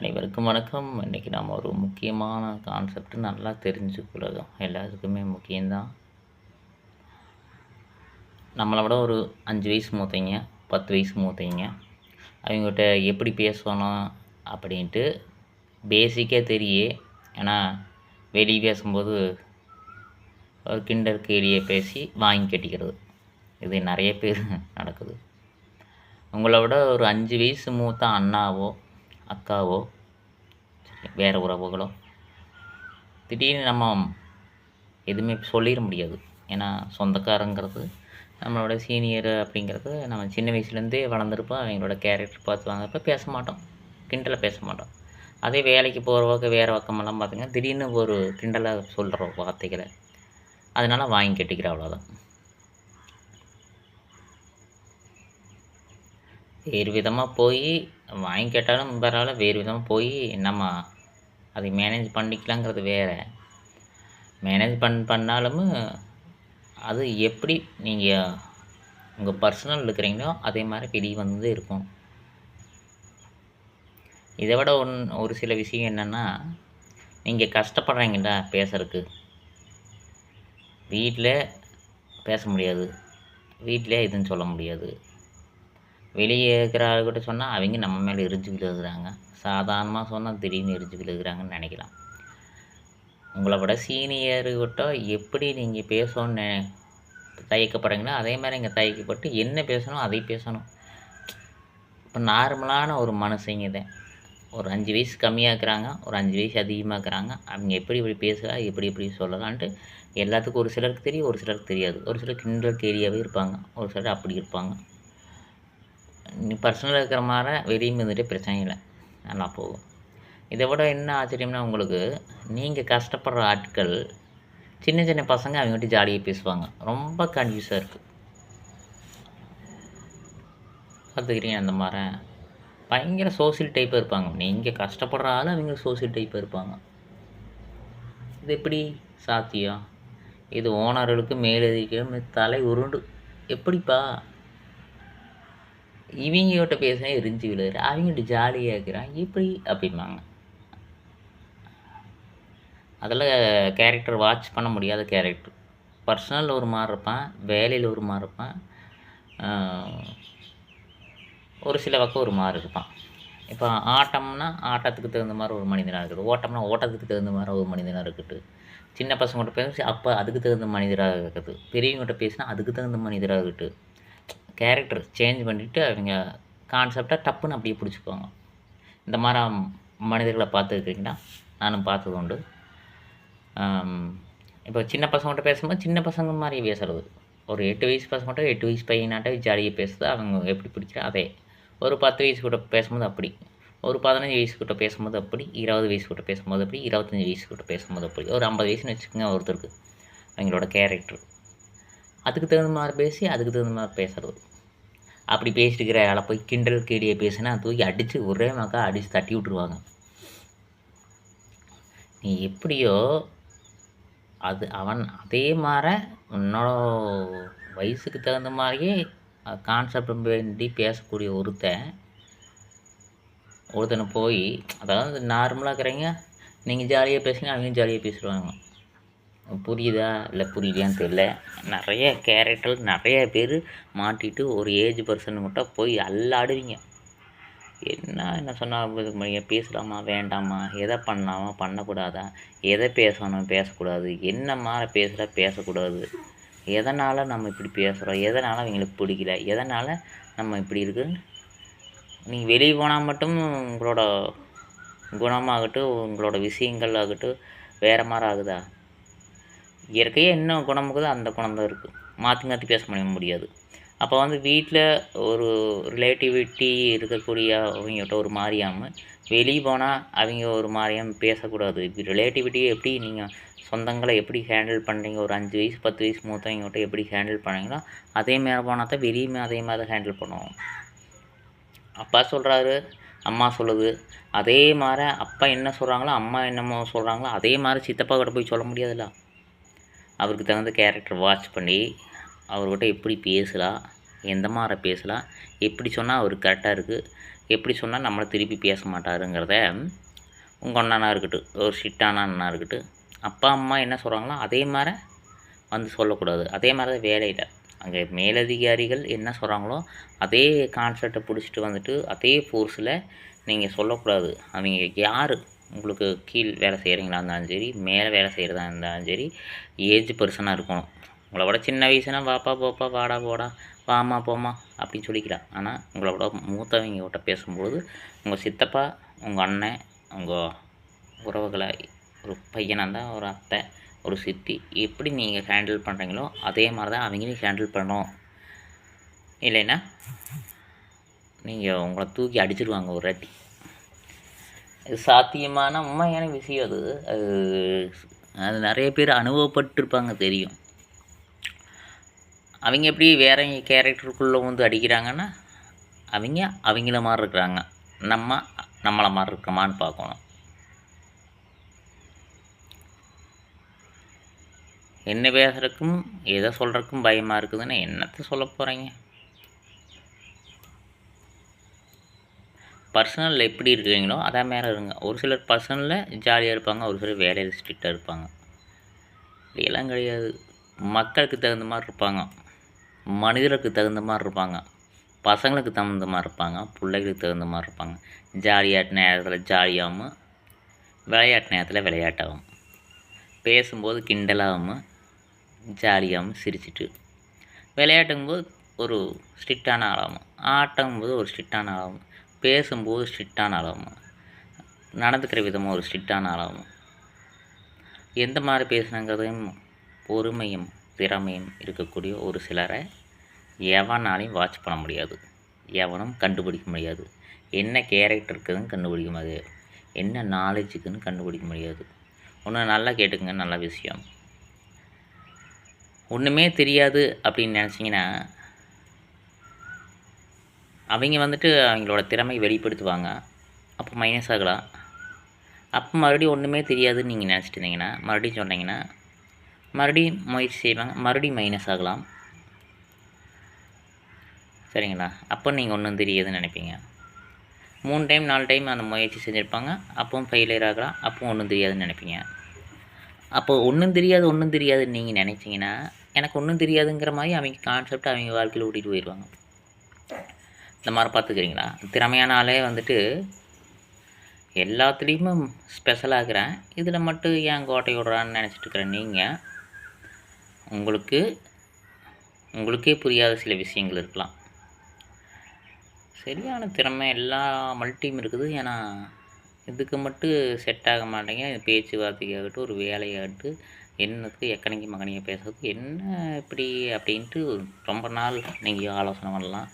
அனைவருக்கும் வணக்கம். இன்றைக்கி நம்ம ஒரு முக்கியமான கான்செப்ட் நல்லா தெரிஞ்சுக்கிறதும் எல்லாத்துக்குமே முக்கியம்தான். நம்மளை விட ஒரு அஞ்சு வயசு மூத்தைங்க பத்து வயசு மூத்தைங்க அவங்ககிட்ட எப்படி பேசணும் அப்படின்ட்டு பேசிக்காக தெரியே ஏன்னா வெளியே பேசும்போது ஒரு கிண்டல் கேலியை பேசி வாங்கி கட்டிக்கிறது. இது நிறைய பேர் நடக்குது. உங்களை விட ஒரு அஞ்சு வயசு மூத்த அண்ணாவோ அக்காவோ வேறு உறவுகளோ திடீர்னு நம்ம எதுவுமே சொல்லிட முடியாது. ஏன்னா சொந்தக்காரங்கிறது நம்மளோட சீனியர் அப்படிங்கிறது நம்ம சின்ன வயசுலேருந்தே வளர்ந்துருப்போம். அவங்களோட கேரக்டர் பார்த்து வளர்ந்தப்ப பேச மாட்டோம். கிண்டலில் பேச மாட்டோம். அதே வேலைக்கு போகிறவங்க வேறு பக்கமெல்லாம் பார்த்தீங்கன்னா திடீர்னு ஒரு கிண்டலாக சொல்கிற வார்த்தைகளை அதனால் வாங்கி கட்டிக்கிற அவ்வளோதான். வேறு விதமாக போய் வாங்கி கேட்டாலும் பரவாயில்ல வேறு விதமாக போய் நம்ம அதை மேனேஜ் பண்ணிக்கலாங்கிறது வேறு. மேனேஜ் பண் பண்ணாலும் அது எப்படி நீங்கள் உங்கள் பர்சனல் இருக்கிறீங்களோ அதே மாதிரி வெளியே வந்து இருக்கும். இதை விட ஒன் ஒரு சில விஷயம் என்னென்னா நீங்கள் கஷ்டப்படுறீங்களா பேசுறதுக்கு. வீட்டில் பேச முடியாது. வீட்டில் எதுவும் சொல்ல முடியாது. வெளியே இருக்கிற ஆளுக்கிட்ட சொன்னால் அவங்க நம்ம மேலே எரிஞ்சு விழுகிறாங்க. சாதாரணமாக சொன்னால் திடீர்னு எரிஞ்சு விழுகிறாங்கன்னு நினைக்கலாம். உங்களை விட சீனியர்கிட்ட எப்படி நீங்கள் பேசணும்னு தயக்கப்படுறீங்களோ அதே மாதிரி இங்கே தயக்கப்பட்டு என்ன பேசணும் அதை பேசணும். இப்போ நார்மலான ஒரு மனுஷங்க தான் ஒரு அஞ்சு வயசு கம்மியாக இருக்கிறாங்க ஒரு அஞ்சு வயசு அதிகமாக இருக்கிறாங்க அவங்க எப்படி இப்படி பேசலாம் எப்படி எப்படி சொல்லலான்ட்டு எல்லாத்துக்கும் ஒரு சிலருக்கு தெரியும் ஒரு சிலருக்கு தெரியாது. ஒரு சிலர் கிண்டல் கேரியாகவே இருப்பாங்க ஒரு சிலர் அப்படி இருப்பாங்க. நீ பர்சனலாக இருக்கிற மாதிரி வெளியே இருந்துட்டு பிரச்சனை இல்லை. நல்லா போகும். இதை விட என்ன ஆச்சரியம்னா உங்களுக்கு நீங்கள் கஷ்டப்படுற ஆட்கள் சின்ன சின்ன பசங்க அவங்ககிட்ட ஜாலியாக பேசுவாங்க. ரொம்ப கன்ஃபியூஸாக இருக்குது பார்த்துக்கிறீங்க அந்த மாதிரி. பயங்கர சோசியல் டைப்பாக இருப்பாங்க. நீங்கள் கஷ்டப்படுற ஆள் அவங்க சோசியல் டைப்பாக இருப்பாங்க. இது எப்படி சாத்தியம்? இது ஓனர்களுக்கு மேலதிக தலை உருண்டு. எப்படிப்பா? இவங்ககிட்ட பேசினா எரிஞ்சு விழுகிற. அவங்ககிட்ட ஜாலியாக இருக்கிறான். இப்படி அப்படிம்பாங்க. அதில் கேரக்டர் வாட்ச் பண்ண முடியாத கேரக்டர் பர்சனலில் ஒரு மாதிரி இருப்பான். வேலையில் ஒரு மாதிரி இருப்பான். ஒரு சில பக்கம் ஒரு மாதிரி இருப்பான். இப்போ ஆட்டம்னா ஆட்டத்துக்கு தகுந்த மாதிரி ஒரு மனிதனாக இருக்குது ஓட்டம்னா ஓட்டத்துக்கு தகுந்த மாதிரி ஒரு மனிதனாக இருக்குது சின்ன பசங்கள்கிட்ட பேசி அப்போ அதுக்கு தகுந்த மனிதராக இருக்குது பெரியவங்கள்ட்ட பேசினா அதுக்கு தகுந்த மனிதராக இருக்குது கேரக்டர் சேஞ்ச் பண்ணிவிட்டு அவங்க கான்செப்டாக டப்புன்னு அப்படியே பிடிச்சிக்குவாங்க. இந்த மாதிரி மனிதர்களை பார்த்துருக்கீங்கன்னா நானும் பார்த்தது உண்டு. இப்போ சின்ன பசங்கள்கிட்ட பேசும்போது சின்ன பசங்க மாதிரி பேசுறது. ஒரு எட்டு வயசு பசங்கள்கிட்ட எட்டு வயசு பையனாட்ட ஜாலியாக பேசுறது. அவங்க எப்படி பிடிக்கிறா அதே. ஒரு பத்து வயசு கூட பேசும்போது அப்படி. ஒரு பதினஞ்சு வயசு கிட்ட பேசும்போது அப்படி. இருபது வயசு கிட்ட பேசும்போது அப்படி. இருபத்தஞ்சி வயசு கிட்ட பேசும்போது அப்படி. ஒரு ஐம்பது வயசுன்னு வச்சுக்கோங்க ஒருத்தருக்கு. அவங்களோட கேரக்டர் அதுக்கு தகுந்த மாதிரி பேசி அதுக்கு தகுந்த மாதிரி பேசுறது. அப்படி பேசிட்டு இருக்கிற ஆளை போய் கிண்டல் கேடியை பேசினா தூக்கி அடித்து ஒரே மக்கா அடித்து தட்டி விட்ருவாங்க நீ எப்படியோ அது அவன் அதே மாதிரி உன்னோட வயசுக்கு தகுந்த மாதிரியே கான்செப்ட் வேண்டி பேசக்கூடிய ஒருத்தன் ஒருத்தனை போய் அதாவது நார்மலாக இருக்கிறீங்க நீங்கள் ஜாலியாக பேசுங்க அவங்க ஜாலியாக பேசுவாங்க புரியுதா? இல்லை புரியலையான்னு தெரியல. நிறைய கேரக்டர் நிறைய பேர் மாட்டிட்டு ஒரு ஏஜ் பர்சன் மட்டும் போய் அல்லாடுவீங்க. என்ன என்ன சொன்னால் பேசலாமா வேண்டாமா எதை பண்ணலாமா பண்ணக்கூடாதா எதை பேசணும் பேசக்கூடாது என்ன மாதிரி பேசுகிற பேசக்கூடாது எதனால் நம்ம இப்படி பேசுகிறோம் எதனால் அவங்களுக்கு பிடிக்கல எதனால் நம்ம இப்படி இருக்குன்னு நீங்கள் வெளியே போனால் மட்டும் உங்களோட குணமாகட்டும் உங்களோட விஷயங்கள் ஆகட்டும் வேறு மாதிரி ஆகுதா? இயற்கையாக என்ன குணம் இருக்குதோ அந்த குணம் தான் இருக்குது மாற்றி மாற்றி பேச முடிய முடியாது. அப்போ வந்து வீட்டில் ஒரு ரிலேட்டிவிட்டி இருக்கக்கூடிய அவங்ககிட்ட ஒரு மாதிரியாமல் வெளியே போனால் அவங்க ஒரு மாதிரியாமல் பேசக்கூடாது. இப்போ ரிலேட்டிவிட்டி எப்படி நீங்கள் சொந்தங்களை எப்படி ஹேண்டில் பண்ணுறீங்க ஒரு அஞ்சு வயசு பத்து வயசு மூத்தவங்ககிட்ட எப்படி ஹேண்டில் பண்ணுறீங்களோ அதே மாதிரி போனால் தான் வெளியுமே அதே மாதிரி தான் ஹேண்டில் பண்ணுவோம் அப்பா சொல்கிறாரு அம்மா சொல்லுது. அதே மாதிரி அப்பா என்ன சொல்கிறாங்களோ அம்மா என்னமோ சொல்கிறாங்களோ அதே மாதிரி சித்தப்பா கிட்ட போய் சொல்ல முடியாதுல்ல. அவருக்கு தகுந்த கேரக்டர் வாட்ச் பண்ணி அவர்கிட்ட எப்படி பேசலாம் எந்த மாதிரி பேசலாம் எப்படி சொன்னால் அவருக்கு கரெக்டாக இருக்குது எப்படி சொன்னால் நம்மளை திருப்பி பேச மாட்டாருங்கிறத உங்கள் அண்ணனா இருக்கட்டும் ஒரு ஷிட்டான அண்ணா இருக்கட்டும் அப்பா அம்மா என்ன சொல்கிறாங்களோ அதே மாதிரி வந்து சொல்லக்கூடாது. அதே மாதிரி தான் வேலையில் அங்கே மேலதிகாரிகள் என்ன சொல்கிறாங்களோ அதே கான்செப்டை பிடிச்சிட்டு வந்துட்டு அதே ஃபோர்ஸில் நீங்கள் சொல்லக்கூடாது. அவங்க யார்? உங்களுக்கு கீழ் வேலை செய்கிறீங்களா இருந்தாலும் சரி மேலே வேலை செய்கிறதா இருந்தாலும் சரி ஏஜ் பர்சனாக இருக்கணும். உங்களை விட சின்ன வயசுனா வாப்பா போப்பா வாடா போடா வாமா போமா அப்படின்னு சொல்லிக்கலாம். ஆனால் உங்களை விட மூத்தவங்க கிட்ட பேசும்போது உங்கள் சித்தப்பா உங்கள் அண்ணன் உங்கள் உறவுகளை ஒரு பையனாக இருந்தால் ஒரு அத்தை ஒரு சித்தி எப்படி நீங்கள் ஹேண்டில் பண்ணுறீங்களோ அதே மாதிரி தான் அவங்களையும் ஹேண்டில் பண்ணணும். இல்லைன்னா நீங்கள் உங்களை தூக்கி அடிச்சிருவாங்க ஒரு வாட்டி. சாத்தியமான உண்மையான விஷயம் அது. அது அது நிறைய பேர் அனுபவப்பட்டிருப்பாங்க தெரியும். அவங்க எப்படி வேற கேரக்டருக்குள்ளே வந்து அடிக்கிறாங்கன்னா அவங்க அவங்கள மாதிரி இருக்கிறாங்க. நம்ம நம்மளை மாதிரி இருக்கமான்னு பார்க்கணும். என்ன பேசுறதுக்கும் எதை சொல்கிறதுக்கும் பயமாக இருக்குதுன்னு என்னத்தை சொல்ல போகிறீங்க பர்சனலில் எப்படி இருக்கிறீங்களோ அதே மேலே இருங்க. ஒரு சிலர் பர்சனலில் ஜாலியாக இருப்பாங்க ஒரு சிலர் வேலையில் ஸ்ட்ரிக்டாக இருப்பாங்க. இப்படியெல்லாம் கிடையாது. மக்களுக்கு தகுந்த மாதிரி இருப்பாங்க. மனிதருக்கு தகுந்த மாதிரி இருப்பாங்க. பசங்களுக்கு தகுந்த மாதிரி இருப்பாங்க. பிள்ளைகளுக்கு தகுந்த மாதிரி இருப்பாங்க. ஜாலியாட்டு நேரத்தில் ஜாலியாகவும் விளையாட்டு நேரத்தில் விளையாட்டாகவும் பேசும்போது கிண்டலாகவும் ஜாலியாகவும் சிரிச்சிட்டு விளையாட்டுங்கும்போது ஒரு ஸ்ட்ரிக்டான ஆளாகும் ஆட்டங்கும்போது ஒரு ஸ்ட்ரிக்டான ஆளாகும் பேசும்போது ஸ்ட்ரிக்டான ஆளாகும். நடந்துக்கிற விதமாக ஒரு ஸ்ட்ரிக்டான ஆளாகும். எந்த மாதிரி பேசுனாங்கிறதையும் பொறுமையும் திறமையும் இருக்கக்கூடிய ஒரு சிலரை எவனாலையும் வாட்ச் பண்ண முடியாது. எவனும் கண்டுபிடிக்க முடியாது. என்ன கேரக்டர் இருக்குதுன்னு கண்டுபிடிக்க முடியாது. என்ன நாலேஜ் இருக்குதுன்னு கண்டுபிடிக்க முடியாது. ஒன்று நல்லா கேட்டுக்கங்க நல்ல விஷயம். ஒன்றுமே தெரியாது அப்படின்னு நினச்சிங்கன்னா அவங்க வந்துட்டு அவங்களோட திறமை வெளிப்படுத்துவாங்க. அப்போ மைனஸ் ஆகலாம். அப்போ மறுபடியும் ஒன்றுமே தெரியாதுன்னு நீங்கள் நினச்சிட்டு இருந்தீங்கன்னா மறுபடியும் சொன்னீங்கன்னா மறுபடியும் முயற்சி செய்வாங்க. மறுபடியும் மைனஸ் ஆகலாம். சரிங்களா? அப்போ நீங்கள் ஒன்றும் தெரியாதுன்னு நினைப்பீங்க. மூணு டைம் நாலு டைம் அந்த முயற்சி செஞ்சுருப்பாங்க. அப்பவும் ஃபெயிலியர் ஆகலாம். அப்பவும் ஒன்றும் தெரியாதுன்னு நினைப்பீங்க. அப்போ ஒன்றும் தெரியாது ஒன்றும் தெரியாதுன்னு நீங்கள் நினச்சிங்கன்னா எனக்கு ஒன்றும் தெரியாதுங்கிற மாதிரி அவங்க கான்செப்ட் அவங்க வாழ்க்கையில் ஓட்டிகிட்டு போயிடுவாங்க இந்த மாதிரி பார்த்துக்கிறீங்களா? திறமையான ஆளே வந்துட்டு எல்லாத்துலேயுமே ஸ்பெஷலாகிறேன். இதில் மட்டும் ஏன் கோட்டை விடுறான்னு நினச்சிட்டு நீங்கள் உங்களுக்கு உங்களுக்கே புரியாத சில விஷயங்கள் இருக்கலாம். சரியான திறமை எல்லா மல்டியும் இருக்குது. ஏன்னா இதுக்கு மட்டும் செட் ஆக மாட்டேங்க. பேச்சுவார்த்தைக்காகட்டும் ஒரு வேலையாகட்டும் என்னத்துக்கு எக்கனைக்கு மகனையும் பேசுறதுக்கு என்ன இப்படி அப்படின்ட்டு ரொம்ப நாள் நீங்கள் ஆலோசனை பண்ணலாம்.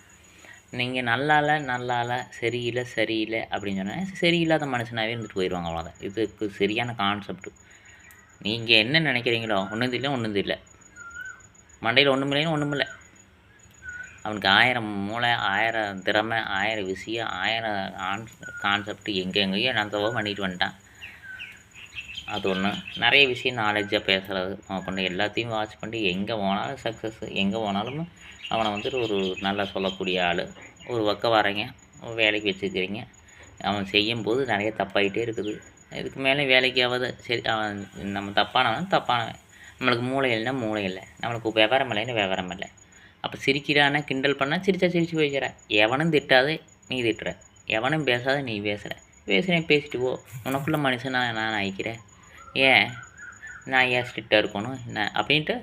நீங்கள் நல்லால நல்லால சரியில்லை சரியில்லை அப்படின்னு சொன்னால் சரியில்லாத மனுஷனாகவே இருந்துட்டு போயிடுவாங்க அவ்வளோதான் இதுக்கு சரியான கான்செப்ட் நீங்கள் என்ன நினைக்கிறீங்களோ ஒன்றும் இல்லை ஒன்றும் தெரியல மண்டையில் ஒன்றும் இல்லைன்னு ஒன்றுமில்லை அவனுக்கு ஆயிரம் மூளை ஆயிரம் திறமை ஆயிரம் விஷயம் ஆயிரம் ஆன் கான்செப்ட் எங்கே எங்கேயோ நந்தவோ பண்ணிட்டு வந்துட்டான். அது ஒன்று நிறைய விஷயம் நாலேஜாக பேசுகிறது கொண்டு எல்லாத்தையும் வாட்ச் பண்ணி எங்கே போனாலும் சக்ஸஸ் எங்கே போனாலும் அவனை வந்துட்டு ஒரு நல்லா சொல்லக்கூடிய ஆள். ஒரு பக்கம் வரீங்க வேலைக்கு வச்சுருக்கிறீங்க. அவன் செய்யும்போது நிறைய தப்பாகிட்டே இருக்குது. இதுக்கு மேலே வேலைக்காவது சரி அவன் நம்ம தப்பானவன் தப்பானவன். நம்மளுக்கு மூளை இல்லைன்னா மூளை இல்லை. நம்மளுக்கு விவரம் இல்லைன்னா விவரம் இல்லை. அப்போ சிரிக்கிறானா கிண்டல் பண்ணால் சிரிச்சா சிரிச்சு போய்க்கிற. எவனும் திட்டாது நீ திட்டுற. எவனும் பேசாத நீ பேசுகிற பேசுகிறேன் பேசிட்டு போ. உனக்குள்ள மனுஷனா நான் ஆயிக்கிறேன். ஏன்? நான் ஏன் ஸ்ட்ரிக்டாக இருக்கணும்? என்ன? அப்படின்ட்டு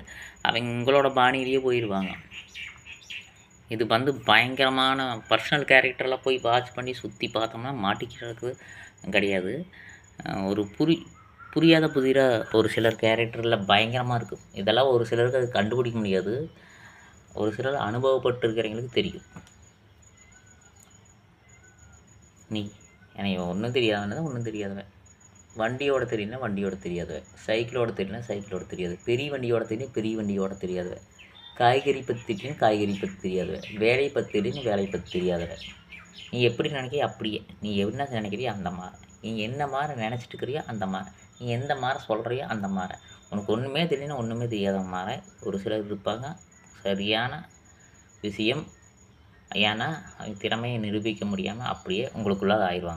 அவங்களோட பாணியிலேயே போயிடுவாங்க இது வந்து பயங்கரமான பர்சனல் கேரக்டரில் போய் வாட்ச் பண்ணி சுற்றி பார்த்தோம்னா மாட்டிக்கிறதுக்கு கிடையாது. ஒரு புரி புரியாத புதிராக ஒரு சிலர் கேரக்டரில் பயங்கரமாக இருக்குது இதெல்லாம் ஒரு சிலருக்கு அது கண்டுபிடிக்க முடியாது. ஒரு சிலர் அனுபவப்பட்டிருக்கிறவங்களுக்கு தெரியும். நீ எனக்கு ஒன்றும் தெரியாதவன் ஒன்றும் தெரியாதவன். வண்டியோட தெரியும்னா வண்டியோட தெரியாது சைக்கிளோட தெரியும்னா சைக்கிளோட தெரியாது. பெரிய வண்டியோட தெரியும் பெரிய வண்டியோட தெரியாது காய்கறி பற்றி தெரியும் காய்கறி பற்றி தெரியாது வேலையை பற்றி தெரியும் வேலையை பற்றி தெரியாது நீ எப்படி நினைக்கிறியோ அப்படியே. நீ என்ன நினைக்கிறியோ அந்த மாதிரி நீ என்ன மாதிரி நினச்சிட்டு இருக்கிறியோ அந்த மாதிரி நீ எந்த மாதிரி சொல்கிறியோ அந்த மாதிரி உனக்கு ஒன்றுமே தெரியலனா ஒன்றுமே தெரியாத மாதிரி ஒரு சிலர் இருப்பாங்க. சரியான விஷயம். ஏன்னா அவங்க திறமையை நிரூபிக்க முடியாமல் அப்படியே உங்களுக்குள்ளாக ஆயிடுவாங்க.